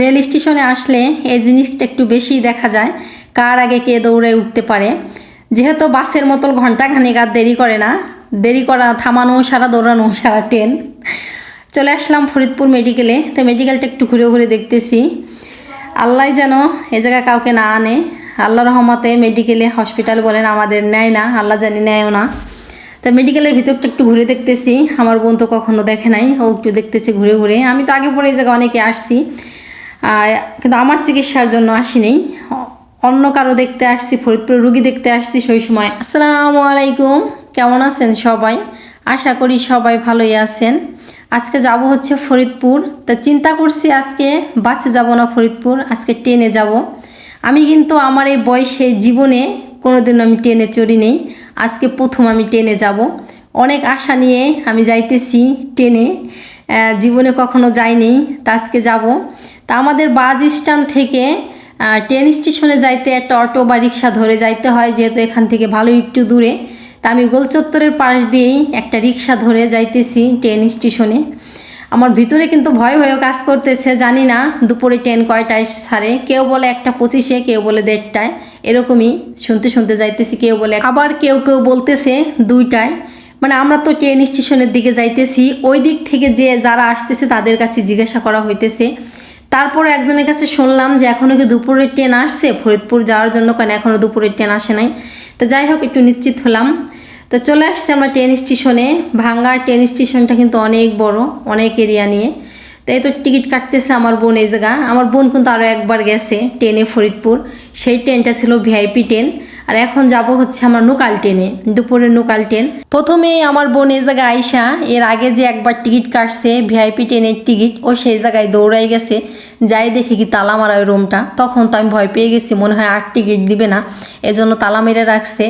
Rail স্টেশনে আসলে এই জিনিসটা একটু বেশি দেখা যায়, কার আগে কে দৌড়ে উঠতে পারে। যেহেতু বাসের মতো ঘণ্টা খানিক আর দেরি করে না, দেরি করা, থামানো, সারা দৌড়ানো, সারা ট্রেন। চলে আসলাম ফরিদপুর মেডিকেলে, তো মেডিকেলটা একটু ঘুরে ঘুরে দেখতেছি। আল্লাহ যেন এ জায়গায় কাউকে না আনে। আল্লাহ রহমতে মেডিকেলে হসপিটাল বলেন আমাদের নেয় না, আল্লাহ জানি নেয়ও না। তো মেডিকেলের ভিতরটা একটু ঘুরে দেখতেছি, আমার বোন তো কখনো দেখে নাই, ও একটু দেখতেছে ঘুরে ঘুরে। আমি তো আগে পরে এই জায়গায় অনেকে আসছি। কিন্তু আমার চিকিৎসার জন্য আসিনি। অন্য কারও দেখতে আসছি ফরিদপুর রুগী দেখতে আসছি সেই সময়। আসসালামু আলাইকুম, কেমন আছেন সবাই? আশা করি সবাই ভালোই আছেন। আজকে যাব হচ্ছে ফরিদপুর। তা চিন্তা করছি আজকে বাসে যাব না ফরিদপুর, আজকে ট্রেনে যাব। আমি কিন্তু আমার এই বয়সে জীবনে কোনোদিন আমি ট্রেনে চড়ি নেই আজকে প্রথম আমি ট্রেনে যাব। অনেক আশা নিয়ে আমি যাইতেছি ট্রেনে। জীবনে কখনো যাইনি, তা আজকে যাব। তা আমাদের বাস স্ট্যান্ড থেকে ট্রেন স্টেশনে যাইতে একটা অটো বা রিক্সা ধরে যাইতে হয়, যেহেতু এখান থেকে ভালো একটু দূরে। তা আমি গোলচত্বরের পাশ দিয়েই একটা রিক্সা ধরে যাইতেছি ট্রেন স্টেশনে আমার ভিতরে কিন্তু ভয় ভয়ও কাজ করতেছে, জানি না দুপুরে ট্রেন কয়টায় ছাড়ে। কেউ বলে একটা পঁচিশে, কেউ বলে দেড়টায়। এরকমই শুনতে শুনতে যাইতেছি, কেউ বলে আবার কেউ কেউ বলতেছে দুইটায়। মানে আমরা তো ট্রেন স্টেশনের দিকে যাইতেছি। ওই দিক থেকে যে যারা আসতেছে তাদের কাছে জিজ্ঞাসা করা হইতেছে। তারপর একজনের কাছে শুনলাম যে এখনও কি দুপুরের ট্রেন আসছে? ফরিদপুর যাওয়ার জন্য কেন এখনও দুপুরের ট্রেন আসে নাই। তো যাই হোক, একটু নিশ্চিত হলাম। তো চলে আসছে আমরা ট্রেন স্টেশনে ভাঙ্গা ট্রেন স্টেশনটা কিন্তু অনেক বড়, অনেক এরিয়া নিয়ে। তো এই তো টিকিট কাটতেছে আমার বোন এই জায়গা। আমার বোন কিন্তু আরও একবার গেছে ট্রেনে ফরিদপুর। সেই ট্রেনটা ছিল ভিআইপি ট্রেন আর এখন যাব হচ্ছে আমার নোকাল ট্রেনে, দুপুরের নোকাল ট্রেন। প্রথমে আমার বোন এই জায়গায় আইসা, এর আগে যে একবার টিকিট কাটছে ভিআইপি ট্রেনের টিকিট, ও সেই জায়গায় দৌড়াই গেছে। যাই দেখি কি তালা মারা ওই রুমটা তখন তো আমি ভয় পেয়ে গেছি, মনে হয় আর টিকিট দিবে না। এজন্য তালা মেরে রাখছে।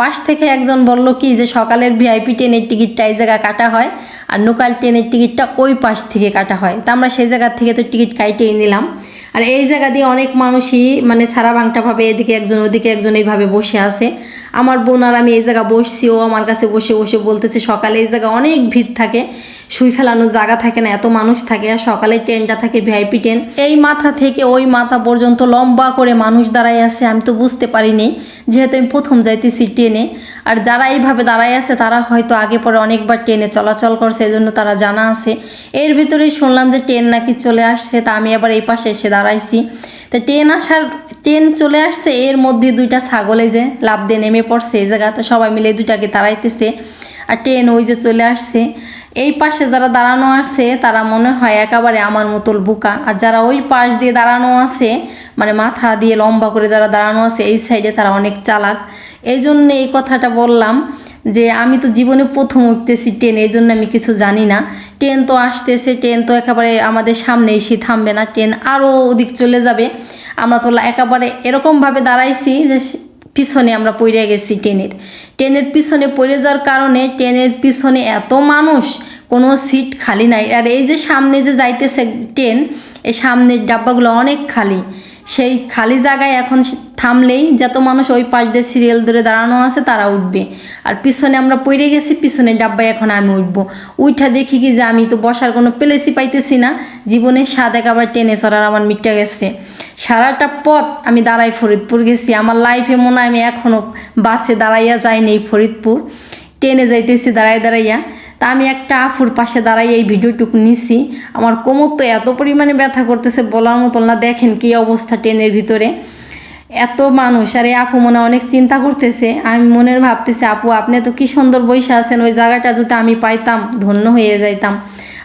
পাশ থেকে একজন বলল কি যে সকালের ভিআইপি ট্রেনের টিকিটটা এই জায়গায় কাটা হয় আর লোকাল ট্রেনের টিকিটটা ওই পাশ থেকে কাটা হয়। তা আমরা সেই জায়গা থেকে তো টিকিট কাইটেই নিলাম। আর এই জায়গা দিয়ে অনেক মানুষই মানে ছাড়া ভাঙটাভাবে এদিকে একজন ওদিকে একজন এইভাবে বসে আছে। আমার বোন আর আমি এই জায়গা বসছি, ও আমার কাছে বসে বসে বলতেছে সকালে এই জায়গা অনেক ভিড় থাকে। শুই ফেলানোর জায়গা থাকে না, এত মানুষ থাকে আর সকালে ট্রেনটা থাকে ভিআইপি ট্রেন এই মাথা থেকে ওই মাথা পর্যন্ত লম্বা করে মানুষ দাঁড়ায় আছে, আমি তো বুঝতে পারিনি, যেহেতু আমি প্রথম যাইতেছি ট্রেনে আর যারা এইভাবে দাঁড়ায় আছে, তারা হয়তো আগে পরে অনেকবার ট্রেনে চলাচল করছে, এই জন্য তারা জানা আছে। এর ভিতরেই শুনলাম যে ট্রেন নাকি চলে আসছে, তা আমি আবার এই পাশে এসে দাঁড়াইছি। তা ট্রেন আসার ট্রেন চলে আসছে, এর মধ্যে দুইটা ছাগলে যে লাভ দিয়ে নেমে পড়ছে এই জায়গাতে, সবাই মিলে দুইটাকে দাঁড়াইতেছে আর ট্রেন ওই যে চলে আসছে। এই পাশে যারা দাঁড়ানো আছে, তারা মনে হয় একেবারে আমার মতোল বোকা। আর যারা ওই পাশ দিয়ে দাঁড়ানো আছে মানে মাথা দিয়ে লম্বা করে যারা দাঁড়ানো আছে, এই সাইডে তারা অনেক চালাক। এই জন্য এই কথাটা বললাম যে, আমি তো জীবনে প্রথম উঠতেছি ট্রেন, এই জন্য আমি কিছু জানি না। ট্রেন তো আসতেছে, ট্রেন তো একেবারে আমাদের সামনে এসে থামবে না। ট্রেন আরও ওদিক চলে যাবে। আমরা তো একেবারে এরকমভাবে দাঁড়াইছি যে পিছনে আমরা পড়ে গেছি ট্রেনের। ট্রেনের পিছনে পড়ে যাওয়ার কারণে ট্রেনের পিছনে এত মানুষ, কোনো সিট খালি নাই। আর এই যে সামনে যে যাইতেছে ট্রেন, এই সামনের ডাব্বাগুলো অনেক খালি। সেই খালি জায়গায় এখন থামলেই যত মানুষ ওই পাশ দিয়ে সিরিয়াল ধরে দাঁড়ানো আছে তারা উঠবে। আর পিছনে আমরা পড়ে গেছি, পিছনে ডাব্বায় এখন আমি উঠবো। উঠা দেখি কি যে আমি তো বসার কোনো প্লেসই পাইতেছি না। জীবনের স্বাদ একেবারে টেনে চড়ার আমার মিটটা গেছে। সারাটা পথ আমি দাঁড়াই ফরিদপুর গেছি। আমার লাইফে মনে হয় আমি এখনও বাসে দাঁড়াইয়া যাইনি ফরিদপুর। ট্রেনে যাইতেছি দাঁড়াই দাঁড়াইয়া। তা আমি একটা আফুর পাশে দাঁড়াই এই ভিডিওটুকু নিছি। আমার কোমর তো এত পরিমাণে ব্যথা করতেছে বলার মতন না, দেখেন কি অবস্থা ট্রেনের ভিতরে। এত মানুষ, আর এই আপু মনে অনেক চিন্তা করতেছে। আমি মনের ভাবতেছি, আপু আপনি তো কি সুন্দর বৈশা আছেন, ওই জায়গাটা যদি আমি পাইতাম, ধন্য হয়ে যাইতাম।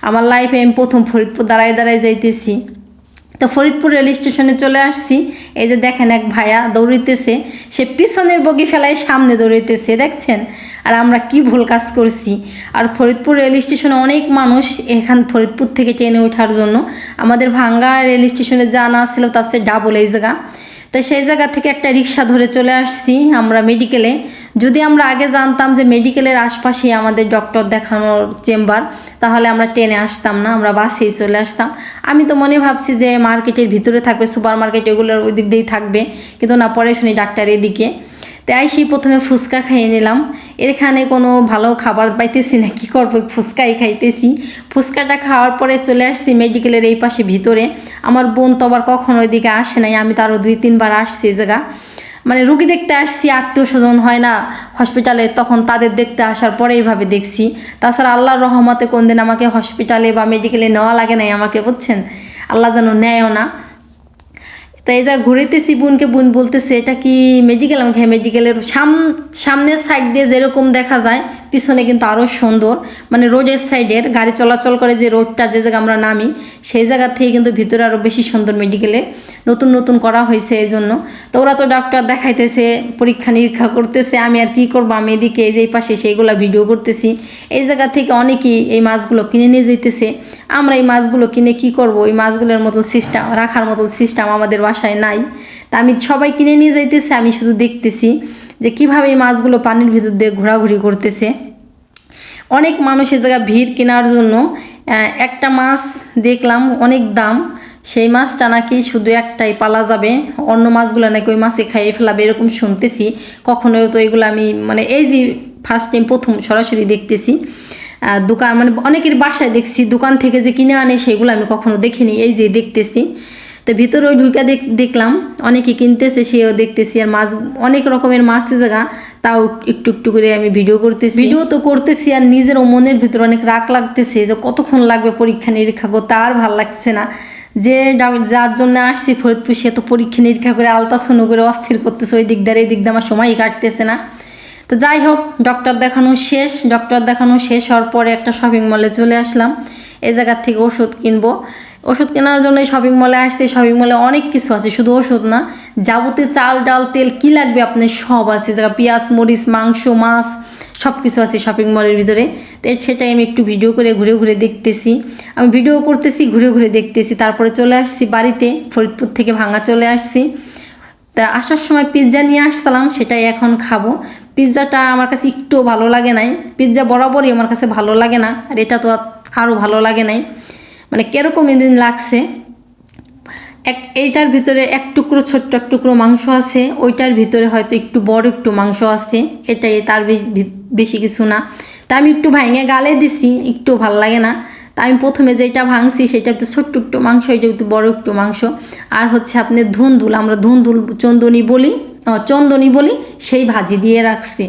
আমার লাইফে আমি প্রথম ফরিদপুর দাঁড়ায় দাঁড়ায় যাইতেছি। তো ফরিদপুর রেল স্টেশনে চলে আসছি। এই যে দেখেন এক ভাইয়া দৌড়িতেছে। সে পিছনের বগি ফেলায় সামনে দৌড়িতেছে, দেখছেন? আর আমরা কি ভুল কাজ করছি। আর ফরিদপুর রেল স্টেশনে অনেক মানুষ এখান ফরিদপুর থেকে ট্রেনে ওঠার জন্য। আমাদের ভাঙ্গা রেল স্টেশনে যা না ছিল তার চেয়ে ডাবল এই জায়গা। তো সেই জায়গা থেকে একটা রিক্সা ধরে চলে আসছি আমরা মেডিকেলে যদি আমরা আগে জানতাম যে মেডিকেলের আশপাশেই আমাদের ডক্টর দেখানোর চেম্বার তাহলে আমরা ট্রেনে আসতাম না, আমরা বাসেই চলে আসতাম। আমি তো মনে ভাবছি যে মার্কেটের ভিতরে থাকবে সুপার মার্কেট এগুলোর ওই দিক দিয়েই থাকবে। কিন্তু না, পরে শুনি ডাক্তার এদিকে। তাই সেই প্রথমে ফুচকা খাইয়ে নিলাম। এখানে কোনো ভালো খাবার পাইতেছি না, কী করব? ফুচকাই খাইতেছি। ফুচকাটা খাওয়ার পরে চলে আসছি মেডিকেলের এই পাশে ভিতরে। আমার বোন তো আবার কখনো ওইদিকে আসে নাই, আমি তো আরও দুই, তিনবার আসছি জায়গা। মানে রুগী দেখতে আসছি, আত্মীয় স্বজন হয় না হসপিটালে তখন তাদের দেখতে আসার পরে এইভাবে দেখছি। তাছাড়া আল্লাহর রহমতে কোন দিন আমাকে হসপিটালে বা মেডিকেলে নেওয়া লাগে নাই আমাকে, বুঝছেন? আল্লাহ যেন নেয়ও না। তাই যা ঘুরেতেছি বোনকে বোন বলতেছে, এটা কি মেডিকেল আমাকে হ্যাঁ মেডিকেলের সাম, সামনের সাইড দিয়ে যেরকম দেখা যায়, পিছনে কিন্তু আরও সুন্দর। মানে রোডের সাইডের গাড়ি চলাচল করে যে রোডটা, যে জায়গা আমরা নামি, সেই জায়গা থেকে কিন্তু ভিতরে আরও বেশি সুন্দর মেডিকেলে নতুন নতুন করা হয়েছে এই জন্য তো ওরা তো ডাক্তার দেখাইতেছে, পরীক্ষা, নিরীক্ষা করতেছে, আমি আর কি করব? আমি এদিকে এই যে পাশে সেইগুলো ভিডিও করতেছি। এই জায়গা থেকে অনেকেই এই মাছগুলো কিনে নিয়ে যেতেছে আমরা এই মাছগুলো কিনে কি করব? এই মাছগুলোর মতন সিস্টেম রাখার মতন সিস্টেম আমাদের বাসায় নাই। তা আমি সবাই কিনে নিয়ে যাইতেছে, আমি শুধু দেখতেছি যে কীভাবে এই মাছগুলো পানির ভিতর দিয়ে ঘোরাঘুরি করতেছে। অনেক মানুষ এ জায়গায় ভিড় কেনার জন্য একটা মাছ দেখলাম, অনেক দাম। সেই মাছটা নাকি শুধু একটাই পালা যাবে, অন্য মাছগুলো নাকি ওই মাছে খাইয়ে ফেলাবে, এরকম শুনতেছি। কখনো তো এগুলো আমি মানে এই যে ফার্স্ট টাইম প্রথম সরাসরি দেখতেছি। দোকান মানে অনেকের বাসায় দেখছি, দোকান থেকে যে কিনে আনে, সেগুলো আমি কখনো দেখিনি, এই যে দেখতেছি। তো ভিতরে ওই ঢুকে দেখ, দেখলাম, অনেকে কিনতেছে, সেও দেখতেছি, আর মাছ, অনেক রকমের মাছ জায়গা, তাও একটু একটু করে আমি ভিডিও করতেছি। ভিডিও তো করতেছি, আর নিজের ও মনের ভিতরে অনেক রাগ লাগতেছে, যে কতক্ষণ লাগবে পরীক্ষা নিরীক্ষা করতে, আর ভালো লাগছে না। যে যার জন্য আসছি ফরিদপুর, সে তো পরীক্ষা নিরীক্ষা করে আলতাশুনো করে অস্থির করতেছে, ওই দিক দিয়ে এই দিক দিয়ে আমার সময়ই কাটতেছে না। তো যাই হোক ডক্টর দেখানো শেষ ডক্টর দেখানো শেষ হওয়ার পরে একটা শপিং মলে চলে আসলাম। এই জায়গার থেকে ওষুধ কিনবো। ওষুধ কেনার জন্য শপিং মলে আসছে শপিং মলে অনেক কিছু আছে, শুধু ওষুধ না, যাবতীয় চাল, ডাল, তেল কি লাগবে আপনার সব আছে জায়গা পেঁয়াজ, মরিচ, মাংস, মাছ সব কিছু আছে শপিং মলের ভিতরে। তো সেটাই আমি একটু ভিডিও করে ঘুরে ঘুরে দেখতেছি। আমি ভিডিও করতেছি, ঘুরে ঘুরে দেখতেছি, তারপরে চলে আসছি বাড়িতে, ফরিদপুর থেকে ভাঙা চলে আসছি। তা আসার সময় পিৎজা নিয়ে আসছিলাম, সেটাই এখন খাব। পিৎজাটা আমার কাছে একটু ভালো লাগে নাই পিৎজা বরাবরই আমার কাছে ভালো লাগে না, আর এটা তো আরও ভালো লাগে নাই। মানে কীরকম এদিন লাগছে? এক, এইটার ভিতরে এক টুকরো ছোট্ট এক টুকরো মাংস আছে, ওইটার ভিতরে হয়তো একটু বড় একটু মাংস আছে, এটাই তার বেশি কিছু না। তা আমি একটু ভাঙে গালে দিছি, একটু ভালো লাগে না। তা আমি প্রথমে যেটা ভাঙছি সেটা একটু ছোট্ট একটু মাংস এটা একটু বড় একটু মাংস। আর হচ্ছে আপনার ধুন্দুল, আমরা ধুন্দুল চন্দনী বলি চন্দনী বলি, সেই ভাজি দিয়ে রাখছি।